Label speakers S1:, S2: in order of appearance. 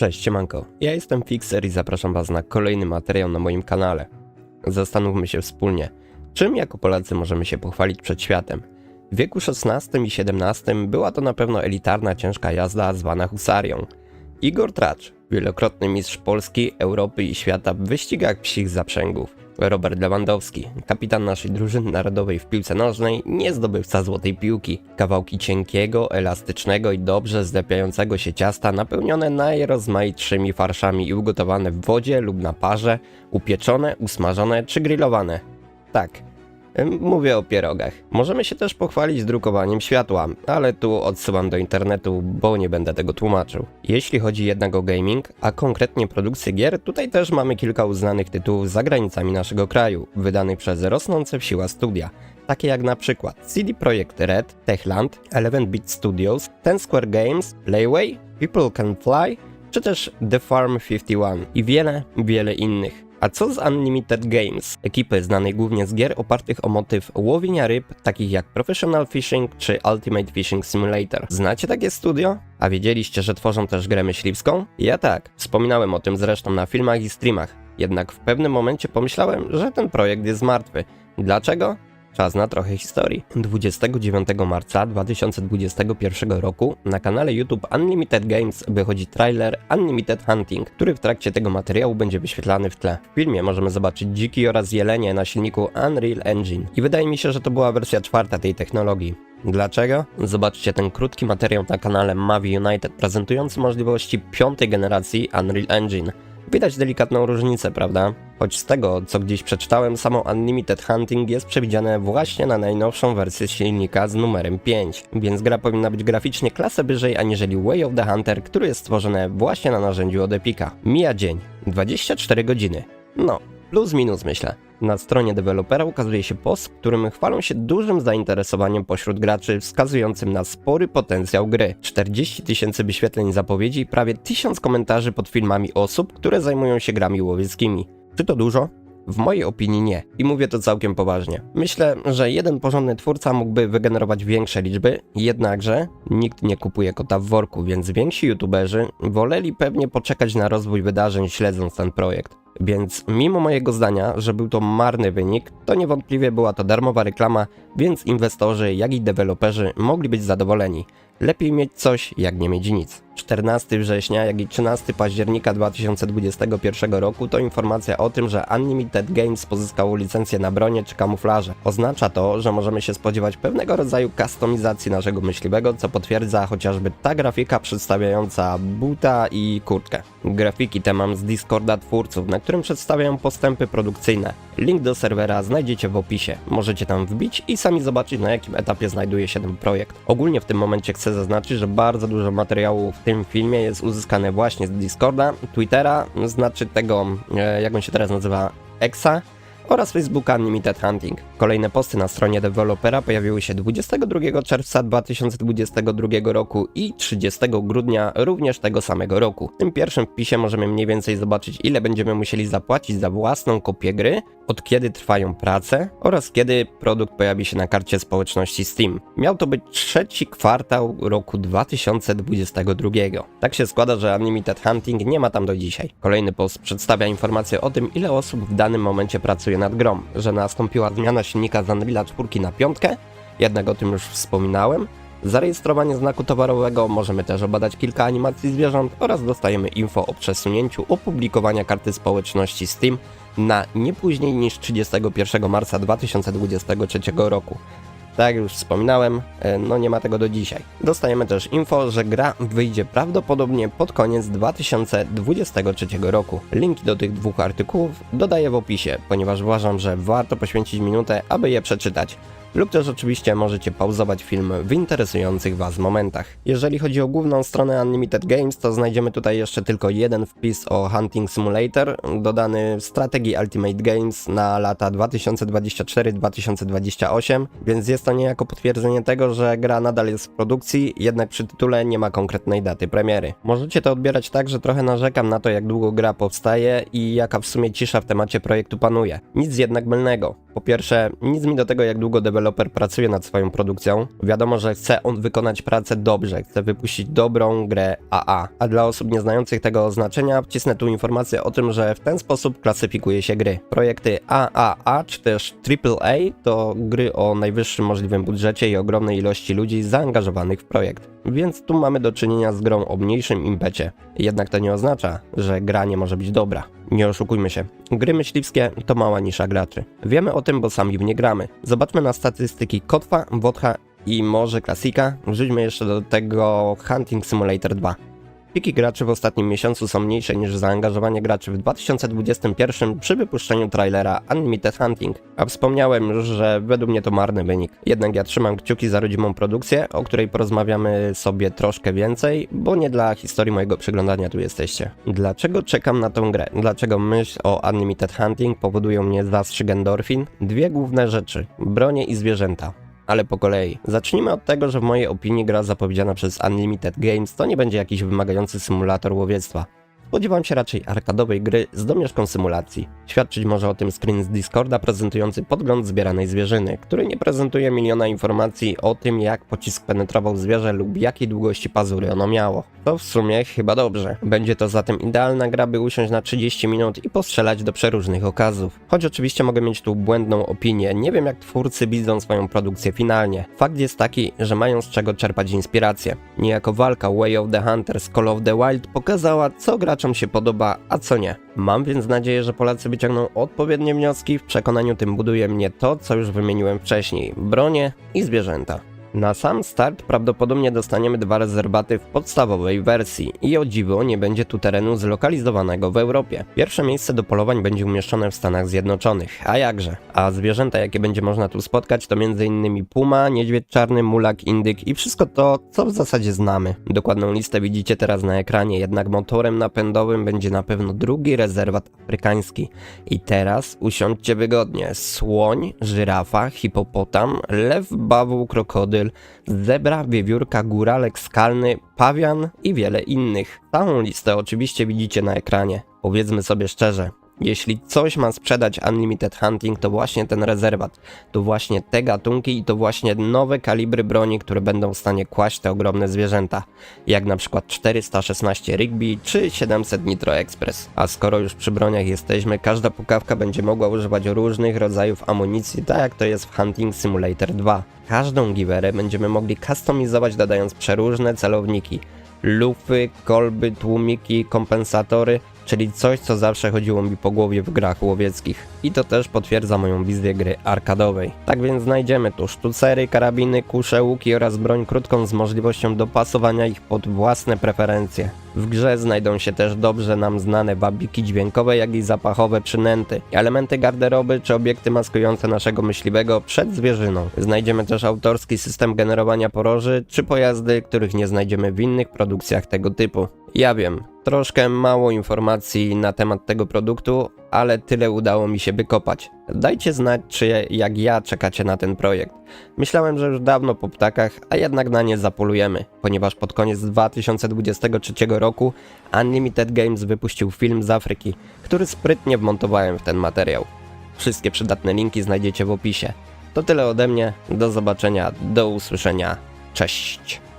S1: Cześć, siemanko. Ja jestem Fixer i zapraszam was na kolejny materiał na moim kanale. Zastanówmy się wspólnie, czym jako Polacy możemy się pochwalić przed światem. W wieku XVI i XVII była to na pewno elitarna ciężka jazda zwana husarią. Igor Tracz, wielokrotny mistrz Polski, Europy i świata w wyścigach psich zaprzęgów. Robert Lewandowski, kapitan naszej drużyny narodowej w piłce nożnej, nie zdobywca złotej piłki. Kawałki cienkiego, elastycznego i dobrze zlepiającego się ciasta napełnione najrozmaitszymi farszami i ugotowane w wodzie lub na parze, upieczone, usmażone czy grillowane. Tak, Mówię o pierogach. Możemy się też pochwalić drukowaniem światła, ale tu odsyłam do internetu, bo nie będę tego tłumaczył. Jeśli chodzi jednak o gaming, a konkretnie produkcję gier, tutaj też mamy kilka uznanych tytułów za granicami naszego kraju, wydanych przez rosnące w siła studia. Takie jak na przykład CD Projekt Red, Techland, Eleven Beat Studios, Ten Square Games, Playway, People Can Fly, czy też The Farm 51 i wiele, wiele innych. A co z Unlimited Games, ekipy znanej głównie z gier opartych o motyw łowienia ryb, takich jak Professional Fishing czy Ultimate Fishing Simulator? Znacie takie studio? A wiedzieliście, że tworzą też grę myśliwską? Ja tak, wspominałem o tym zresztą na filmach i streamach. Jednak w pewnym momencie pomyślałem, że ten projekt jest martwy. Dlaczego? Czas na trochę historii. 29 marca 2021 roku na kanale YouTube Unlimited Games wychodzi trailer Unlimited Hunting, który w trakcie tego materiału będzie wyświetlany w tle. W filmie możemy zobaczyć dziki oraz jelenie na silniku Unreal Engine i wydaje mi się, że to była wersja czwarta tej technologii. Dlaczego? Zobaczcie ten krótki materiał na kanale Mavi United prezentujący możliwości piątej generacji Unreal Engine. Widać delikatną różnicę, prawda? Choć z tego, co gdzieś przeczytałem, samo Unlimited Hunting jest przewidziane właśnie na najnowszą wersję silnika z numerem 5, więc gra powinna być graficznie klasę wyżej aniżeli Way of the Hunter, który jest stworzone właśnie na narzędziu od Epica. Mija dzień, 24 godziny. No, plus minus myślę. Na stronie dewelopera ukazuje się post, w którym chwalą się dużym zainteresowaniem pośród graczy, wskazującym na spory potencjał gry. 40 tysięcy wyświetleń zapowiedzi i prawie 1000 komentarzy pod filmami osób, które zajmują się grami łowieckimi. Czy to dużo? W mojej opinii nie. I mówię to całkiem poważnie. Myślę, że jeden porządny twórca mógłby wygenerować większe liczby, jednakże nikt nie kupuje kota w worku, więc więksi youtuberzy woleli pewnie poczekać na rozwój wydarzeń śledząc ten projekt. Więc mimo mojego zdania, że był to marny wynik, to niewątpliwie była to darmowa reklama, więc inwestorzy, jak i deweloperzy mogli być zadowoleni. Lepiej mieć coś, jak nie mieć nic. 14 września, jak i 13 października 2021 roku to informacja o tym, że Unlimited Games pozyskało licencję na bronię czy kamuflaże. Oznacza to, że możemy się spodziewać pewnego rodzaju kustomizacji naszego myśliwego, co potwierdza chociażby ta grafika przedstawiająca buta i kurtkę. Grafiki te mam z Discorda twórców, na którym przedstawiają postępy produkcyjne. Link do serwera znajdziecie w opisie. Możecie tam wbić i sami zobaczyć na jakim etapie znajduje się ten projekt. Ogólnie w tym momencie chcę zaznaczyć, że bardzo dużo materiału w tym filmie jest uzyskane właśnie z Discorda, Twittera, znaczy tego, e, jak on się teraz nazywa, Exa oraz Facebooka Unlimited Hunting. Kolejne posty na stronie dewelopera pojawiły się 22 czerwca 2022 roku i 30 grudnia również tego samego roku. W tym pierwszym wpisie możemy mniej więcej zobaczyć ile będziemy musieli zapłacić za własną kopię gry, od kiedy trwają prace oraz kiedy produkt pojawi się na karcie społeczności Steam. Miał to być trzeci kwartał roku 2022. Tak się składa, że Unlimited Hunting nie ma tam do dzisiaj. Kolejny post przedstawia informację o tym, ile osób w danym momencie pracuje nad grą, że nastąpiła zmiana silnika z Unreal'a 4 na piątkę, jednak o tym już wspominałem. Zarejestrowanie znaku towarowego możemy też obadać kilka animacji zwierząt oraz dostajemy info o przesunięciu opublikowania karty społeczności Steam na nie później niż 31 marca 2023 roku. Tak jak już wspominałem, e, no nie ma tego do dzisiaj. Dostajemy też info, że gra wyjdzie prawdopodobnie pod koniec 2023 roku. Linki do tych dwóch artykułów dodaję w opisie, ponieważ uważam, że warto poświęcić minutę, aby je przeczytać. Lub też oczywiście możecie pauzować film w interesujących Was momentach. Jeżeli chodzi o główną stronę Unlimited Games, to znajdziemy tutaj jeszcze tylko jeden wpis o Hunting Simulator, dodany w strategii Ultimate Games na lata 2024-2028, więc jest to niejako potwierdzenie tego, że gra nadal jest w produkcji, jednak przy tytule nie ma konkretnej daty premiery. Możecie to odbierać tak, że trochę narzekam na to, jak długo gra powstaje i jaka w sumie cisza w temacie projektu panuje. Nic jednak mylnego. Po pierwsze, nic mi do tego, jak długo deweloper pracuje nad swoją produkcją. Wiadomo, że chce on wykonać pracę dobrze, chce wypuścić dobrą grę AA. A dla osób nieznających tego oznaczenia, wcisnę tu informację o tym, że w ten sposób klasyfikuje się gry. Projekty AAA czy też AAA to gry o najwyższym możliwym budżecie i ogromnej ilości ludzi zaangażowanych w projekt. Więc tu mamy do czynienia z grą o mniejszym impecie. Jednak to nie oznacza, że gra nie może być dobra. Nie oszukujmy się. Gry myśliwskie to mała nisza graczy. Wiemy o tym, bo sami w nie gramy. Zobaczmy na statystyki Kotwa, Wotcha i może Klasika. Wrzućmy jeszcze do tego Hunting Simulator 2. Piki graczy w ostatnim miesiącu są mniejsze niż zaangażowanie graczy w 2021 przy wypuszczeniu trailera Unlimited Hunting. A wspomniałem że według mnie to marny wynik. Jednak ja trzymam kciuki za rodzimą produkcję, o której porozmawiamy sobie troszkę więcej, bo nie dla historii mojego przeglądania tu jesteście. Dlaczego czekam na tę grę? Dlaczego myśl o Unlimited Hunting powoduje mnie zastrzyk endorfin? Dwie główne rzeczy: bronie i zwierzęta ale po kolei. Zacznijmy od tego, że w mojej opinii gra zapowiedziana przez Unlimited Games to nie będzie jakiś wymagający symulator łowiectwa. Spodziewam się raczej arkadowej gry z domieszką symulacji. Świadczyć może o tym screen z Discorda prezentujący podgląd zbieranej zwierzyny, który nie prezentuje miliona informacji o tym, jak pocisk penetrował zwierzę lub jakiej długości pazury ono miało. To w sumie chyba dobrze. Będzie to zatem idealna gra, by usiąść na 30 minut i postrzelać do przeróżnych okazów. Choć oczywiście mogę mieć tu błędną opinię, nie wiem jak twórcy widzą swoją produkcję finalnie. Fakt jest taki, że mają z czego czerpać inspirację. Niejako walka Way of the Hunter z Call of the Wild pokazała, co graczom się podoba, a co nie. Mam więc nadzieję, że Polacy wyciągną odpowiednie wnioski. W przekonaniu tym buduje mnie to, co już wymieniłem wcześniej: bronie i zwierzęta. Na sam start prawdopodobnie dostaniemy dwa rezerwaty w podstawowej wersji i o dziwo nie będzie tu terenu zlokalizowanego w Europie. Pierwsze miejsce do polowań będzie umieszczone w Stanach Zjednoczonych, a jakże? A zwierzęta jakie będzie można tu spotkać to m.in. puma, niedźwiedź czarny, mulak, indyk i wszystko to, co w zasadzie znamy. Dokładną listę widzicie teraz na ekranie, jednak motorem napędowym będzie na pewno drugi rezerwat afrykański. I teraz usiądźcie wygodnie. Słoń, żyrafa, hipopotam, lew, bawu, krokodyl, zebra, wiewiórka, góralek skalny, pawian i wiele innych. Całą listę oczywiście widzicie na ekranie. Powiedzmy sobie szczerze, jeśli coś ma sprzedać Unlimited Hunting, to właśnie ten rezerwat, to właśnie te gatunki i to właśnie nowe kalibry broni, które będą w stanie kłaść te ogromne zwierzęta, jak na przykład 416 Rigby czy 700 Nitro Express. A skoro już przy broniach jesteśmy, każda pukawka będzie mogła używać różnych rodzajów amunicji, tak jak to jest w Hunting Simulator 2. Każdą giwerę będziemy mogli customizować dodając przeróżne celowniki, lufy, kolby, tłumiki, kompensatory, czyli coś, co zawsze chodziło mi po głowie w grach łowieckich. I to też potwierdza moją wizję gry arkadowej. Tak więc znajdziemy tu sztucery, karabiny, kusze, łuki oraz broń krótką z możliwością dopasowania ich pod własne preferencje. W grze znajdą się też dobrze nam znane wabiki dźwiękowe, jak i zapachowe przynęty, elementy garderoby czy obiekty maskujące naszego myśliwego przed zwierzyną. Znajdziemy też autorski system generowania poroży czy pojazdy, których nie znajdziemy w innych produkcjach tego typu. Ja wiem, troszkę mało informacji na temat tego produktu, ale tyle udało mi się wykopać. Dajcie znać, czy jak ja czekacie na ten projekt. Myślałem, że już dawno po ptakach, a jednak na nie zapolujemy, ponieważ pod koniec 2023 roku Unlimited Games wypuścił film z Afryki, który sprytnie wmontowałem w ten materiał. Wszystkie przydatne linki znajdziecie w opisie. To tyle ode mnie, do zobaczenia, do usłyszenia, cześć!